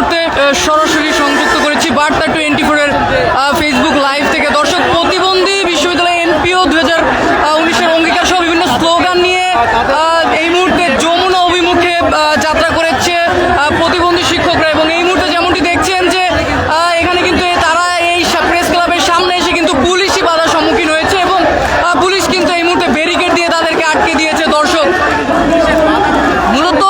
মুহূর্তে সরাসরি সংযুক্ত করেছি বার্তা টোয়েন্টি ফোরের ফেসবুক লাইভ থেকে দর্শক প্রতিবন্ধী বিশ্ববিদ্যালয় এনপিও দু হাজার উনিশের অঙ্গীকার সহ বিভিন্ন স্লোগান নিয়ে আহ, এই মুহূর্তে যমুনা অভিমুখে আহ, যাত্রা করেছে আহ, প্রতিবন্ধী শিক্ষকরা এবং এই মুহূর্তে যেমনটি দেখছেন যে আহ, এখানে কিন্তু এ- তারা এই প্রেস ক্লাবের সামনে এসে কিন্তু পুলিশি বাধার সম্মুখীন হয়েছে এবং আহ, পুলিশ কিন্তু এই মুহূর্তে ব্যারিকেড দিয়ে তাদেরকে আটকে দিয়েছে দর্শক মূলত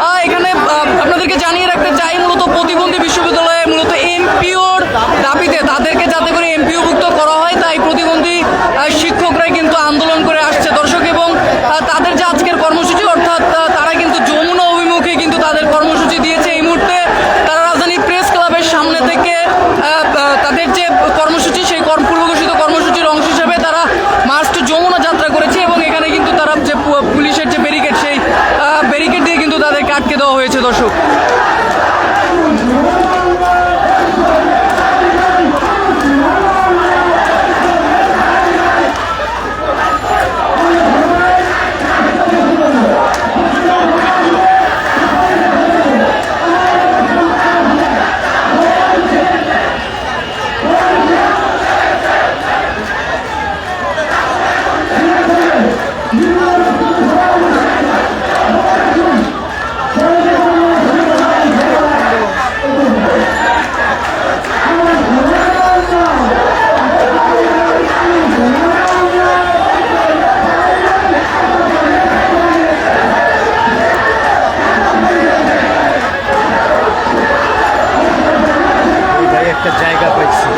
আহ, এখানে আহ, আপনাদেরকে জানিয়ে রাখতে চাই মূলত প্রতিবন্ধী বিশ্ববিদ্যালয়ে মূলত এমপিওর দাবিতে তাদেরকে যাতে করে এমপিওভুক্ত করা হয় তাই প্রতিবন্ধী আহ, শিক্ষকরাই কিন্তু আন্দোলন করে আসছে দর্শক এবং আহ, তাদের যে আজকের কর্মসূচি অর্থাৎ আহ, তারা কিন্তু যমুনা অভিমুখে কিন্তু তাদের কর্মসূচি দিয়েছে এই মুহূর্তে তারা রাজধানী প্রেস ক্লাবের সামনে থেকে আহ, আহ, তাদের যে কর্মসূচি সেই কর্ম পূর্ব ঘোষিত কর্মসূচির অংশ হিসেবে তারা মার্চ টু যমুনা যাত্রা করেছে এবং এখানে কিন্তু তারা যে পু- পুলিশের যে ব্যারিকেড সেই ব্যারিকেড দিয়ে কিন্তু তাদেরকে আটকে দেওয়া হয়েছে দর্শক ভাই একটা জায়গা পাইছি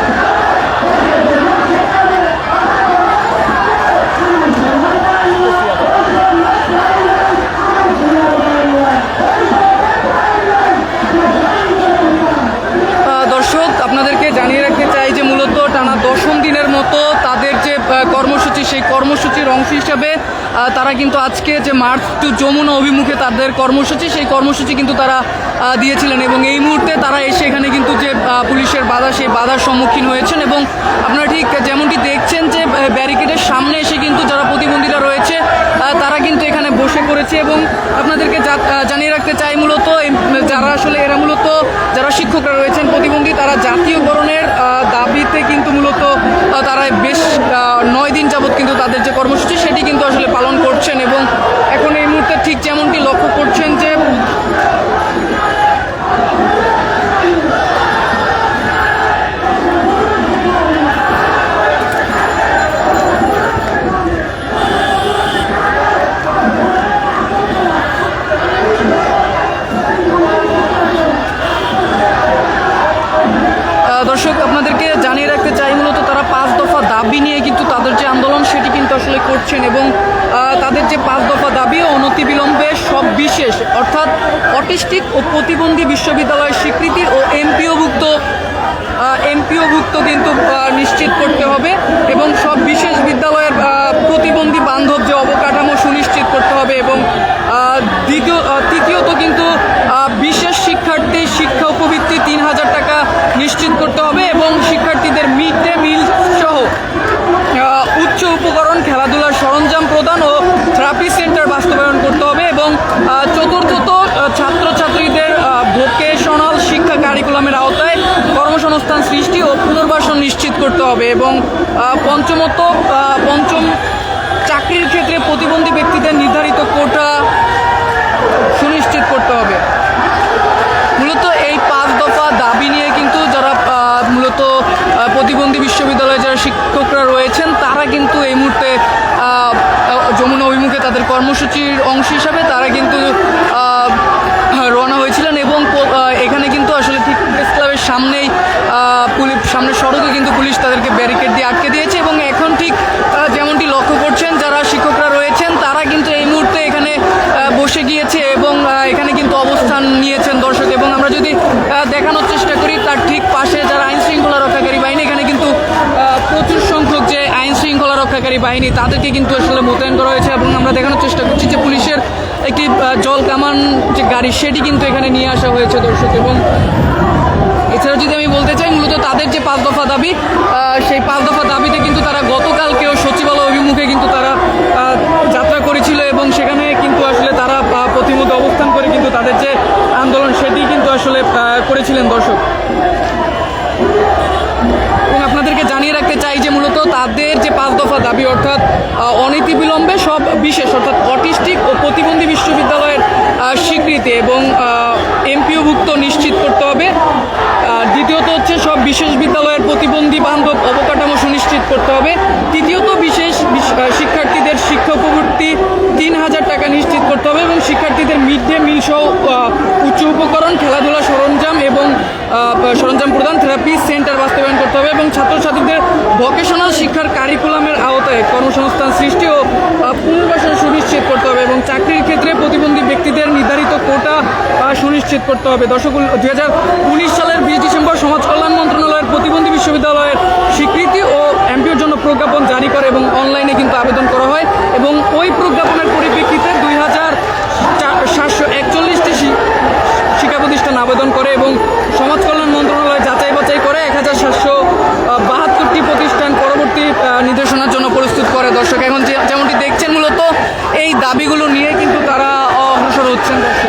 আহ, দর্শক আপনাদেরকে জানিয়ে রাখতে চাই যে মূলত টানা দশম দিনের মতো তাদের যে আহ, কর্মসূচি সেই কর্মসূচির অংশ হিসাবে তারা কিন্তু আজকে যে মার্চ টু যমুনা অভিমুখে তাদের কর্মসূচি, সেই কর্মসূচি কিন্তু তারা দিয়েছিলেন এবং এই মুহূর্তে তারা এসে এখানে কিন্তু যে পুলিশের বাধা, সেই বাধার সম্মুখীন হয়েছেন এবং আপনারা ঠিক যেমনটি দেখছেন যে ব্যারিকেডের সামনে এসে কিন্তু যারা প্রতিবন্ধীরা রয়েছে তারা কিন্তু এখানে বসে পড়েছে এবং আপনাদেরকে জানিয়ে রাখতে চাই মূলত যারা আসলে এরা মূলত যারা শিক্ষকরা রয়েছেন প্রতিবন্ধী তারা জাতীয়করণের আহ, দাবিতে কিন্তু মূলত আহ, তারা বেশ আহ, নয় দিন যাবৎ কিন্তু তাদের যে কর্মসূচি সেটি কিন্তু আসলে পালন করছেন এবং এখন এই মুহূর্তে ঠিক যেমনটি লক্ষ্য করছেন যে আহ, দর্শক আপনাদেরকে জানিয়ে রাখতে চাই মূলত তারা পাঁচ দফা দাবি নিয়ে কিন্তু তাদের যে আন্দোলন সেটি কিন্তু আসলে করছেন এবং আহ, তাদের যে পাঁচ দফা দাবি অনতিবিলম্বে সব বিশেষ অর্থাৎ অটিস্টিক ও প্রতিবন্ধী বিশ্ববিদ্যালয়ের স্বীকৃতি ও এমপিওভুক্ত এমপিওভুক্ত কিন্তু নিশ্চিত করতে হবে এবং সব বিশেষ বিদ্যালয়ের প্রতিবন্ধী বান্ধব যে অবকাঠামো সুনিশ্চিত করতে হবে এবং আহ, দ্বিতীয় আহ, তৃতীয়ত কিন্তু আহ, বিশেষ শিক্ষার্থী শিক্ষা উপবৃত্তি তিন হাজার টাকা নিশ্চিত করতে হবে এবং শিক্ষার্থীদের মিড ডে মিল সহ আহ, উচ্চ উপকরণ খেলাধুলার সরঞ্জাম প্রদান ও থেরাপি সেন্টার বাস্তবায়ন করতে হবে এবং আহ, চতুর্থত আহ, ছাত্রছাত্রীদের ভোকেশনাল শিক্ষা কারিকুলামের আওতায় কর্মসংস্থান সৃষ্টি ও পুনর্বাসন নিশ্চিত করতে হবে এবং পঞ্চমত পঞ্চম চাকরির ক্ষেত্রে প্রতিবন্ধী ব্যক্তিদের নির্ধারিত কোটা সুনিশ্চিত করতে হবে মূলত এই পাঁচ দফা দাবি নিয়ে কিন্তু যারা আহ, মূলত আহ, প্রতিবন্ধী বিশ্ববিদ্যালয়ে যারা শিক্ষকরা রয়েছেন তারা কিন্তু এই মুহূর্তে আহ, যমুনা অভিমুখে তাদের কর্মসূচির অংশ হিসাবে তারা কিন্তু আহ, রওনা হয়েছিলেন এবং প- আহ, এখানে কিন্তু আসলে ঠিক প্রেস ক্লাবের সামনেই আহ, পুলিশ সামনের সড়কে কিন্তু পুলিশ তাদেরকে ব্যারিকেড দিয়ে আটকে দিয়েছে এবং এখন ঠিক আহ, যেমনটি লক্ষ্য করছেন যারা শিক্ষকরা রয়েছেন তারা কিন্তু এই মুহূর্তে এখানে আহ, বসে গিয়েছে এবং এখানে কিন্তু অবস্থান নিয়েছেন দর্শক। এবং আমরা যদি দেখানোর চেষ্টা করি, তার ঠিক পাশে যারা আইন শৃঙ্খলা রক্ষাকারী বাহিনী, এখানে কিন্তু প্রচুর সংখ্যক যে আইন শৃঙ্খলা রক্ষাকারী বাহিনী, তাদেরকে কিন্তু আসলে মোতায়েন করা হয়েছে এবং আমরা দেখানোর চেষ্টা করছি যে পুলিশের একটি জল কামান যে গাড়ি, সেটি কিন্তু এখানে নিয়ে আসা হয়েছে দর্শক। এবং এছাড়াও যদি আমি বলতে চাই, মূলত তাদের যে পাঁচ দফা দাবি সেই পাঁচ দফা দাবিতে কিন্তু তারা গতকালকেও সচিবালয় অভিমুখে কিন্তু তারা করেছিল এবং সেখানে কিন্তু আসলে তারা আহ, প্রতিমধ্যে অবস্থান করে কিন্তু তাদের যে আন্দোলন সেটি কিন্তু আসলে করেছিলেন দর্শক। এবং আপনাদেরকে জানিয়ে রাখতে চাই যে মূলত তাদের যে পাঁচ দফা দাবি অর্থাৎ অনীতি বিলম্বে সব বিশেষ অর্থাৎ অটিস্টিক ও প্রতিবন্ধী বিশ্ববিদ্যালয়ের স্বীকৃতি এবং এমপিওভুক্ত নিশ্চিত করতে হবে আর দ্বিতীয়ত হচ্ছে সব বিশেষ বিদ্যালয়ের প্রতিবন্ধী বান্ধব অবকাঠামো সুনিশ্চিত করতে হবে তৃতীয়ত বিশেষ বিশ- আহ, শিক্ষার্থীদের শিক্ষা উপবৃত্তি তিন হাজার টাকা নিশ্চিত করতে হবে এবং শিক্ষার্থীদের মিড ডে মিল সহ উচ্চ উপকরণ, খেলাধুলা সরঞ্জাম এবং সরঞ্জাম প্রদান, থেরাপি, সেন্টার বাস্তবায়ন করতে হবে এবং ছাত্রছাত্রীদের ভোকেশনাল শিক্ষার কারিকুলামের আওতায় কর্মসংস্থান সৃষ্টি ও পুনর্বাসন সুনিশ্চিত করতে হবে এবং চাকরির ক্ষেত্রে প্রতিবন্ধী ব্যক্তিদের নির্ধারিত কোটা সুনিশ্চিত করতে হবে। দর্শক, দুই হাজার উনিশ সালের বিশ ডিসেম্বর সমাজ কল্যাণ মন্ত্রণালয়ের প্রতিবন্ধী বিশ্ববিদ্যালয়ের স্বীকৃতি ও প্রজ্ঞাপন জারি করে এবং অনলাইনে কিন্তু আবেদন করা হয় এবং ওই প্রজ্ঞাপনের পরিপ্রেক্ষিতে দুই হাজার সাতশো একচল্লিশটি শিক্ষা প্রতিষ্ঠান আবেদন করে এবং সমাজ কল্যাণ মন্ত্রণালয় যাচাই বাছাই করে এক হাজার সাতশো বাহাত্তরটি প্রতিষ্ঠান পরবর্তী নির্দেশনার জন্য প্রস্তুত করে। দর্শক, এখন যেমনটি দেখছেন, মূলত এই দাবিগুলো নিয়ে কিন্তু তারা অগ্রসর হচ্ছেন। দর্শক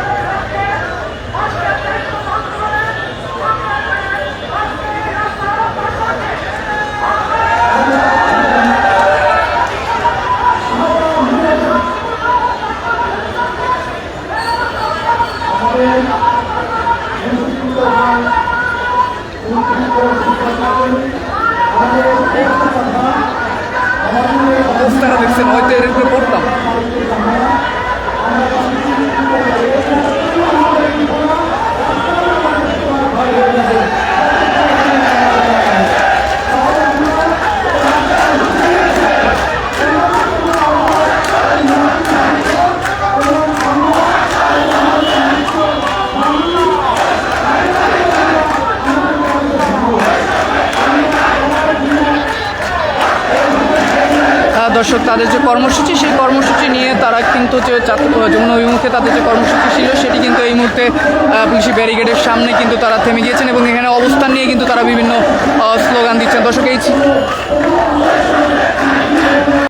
হয়তো এর উপরে পড়তাম তাদের যে কর্মসূচি, সেই কর্মসূচি নিয়ে তারা কিন্তু যে যমুনা অভিমুখে তাদের যে কর্মসূচি ছিল, সেটি কিন্তু এই মুহূর্তে পুলিশি ব্যারিকেডের সামনে কিন্তু তারা থেমে গিয়েছেন এবং এখানে অবস্থান নিয়ে কিন্তু তারা বিভিন্ন স্লোগান দিচ্ছেন। দর্শক, এই